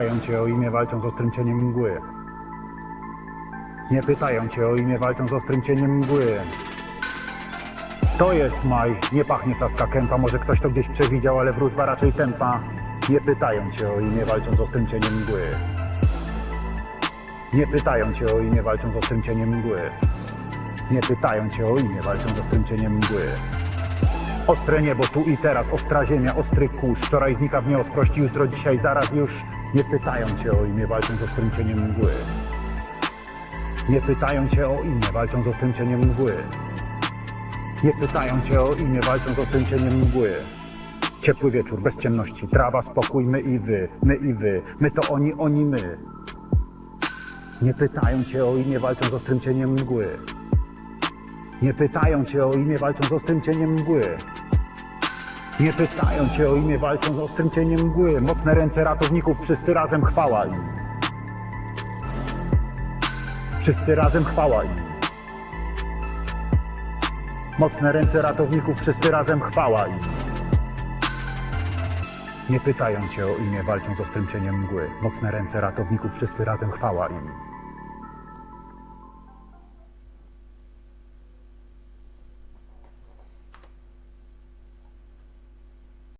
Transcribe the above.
pytają cię o imię, walczą z ostrym cieniem mgły. Nie pytają cię o imię, walczą z ostrym cieniem mgły. To jest maj, nie pachnie saska kępa, może ktoś to gdzieś przewidział, ale wróżba raczej tempa. Nie pytają cię o imię, walczą z ostrym cieniem mgły. Nie pytają cię o imię, walczą z ostrym cieniem mgły. Nie pytają cię o imię, walczą z ostrym cieniem mgły. Ostre niebo tu i teraz, ostra ziemia, ostry kurz. Wczoraj znika w nieostrości, jutro, dzisiaj, zaraz już. Nie pytają cię o imię, walczą z ostrym cieniem mgły. Nie pytają cię o imię, walczą z ostrym cieniem mgły. Nie pytają cię o imię, walczą z ostrym cieniem mgły. Ciepły wieczór, bez ciemności, trawa, spokój, my i wy, my i wy, my to oni, oni my. Nie pytają cię o imię, walczą z ostrym cieniem mgły. Nie pytają cię o imię, walczą z ostrym cieniem mgły. Nie pytają cię o imię, walczą z ostrym cieniem mgły. Mocne ręce ratowników, wszyscy razem chwała im. Wszyscy razem chwała im. Mocne ręce ratowników, wszyscy razem chwała im. Nie pytają cię o imię, walczą z ostrym cieniem mgły. Mocne ręce ratowników, wszyscy razem chwała im.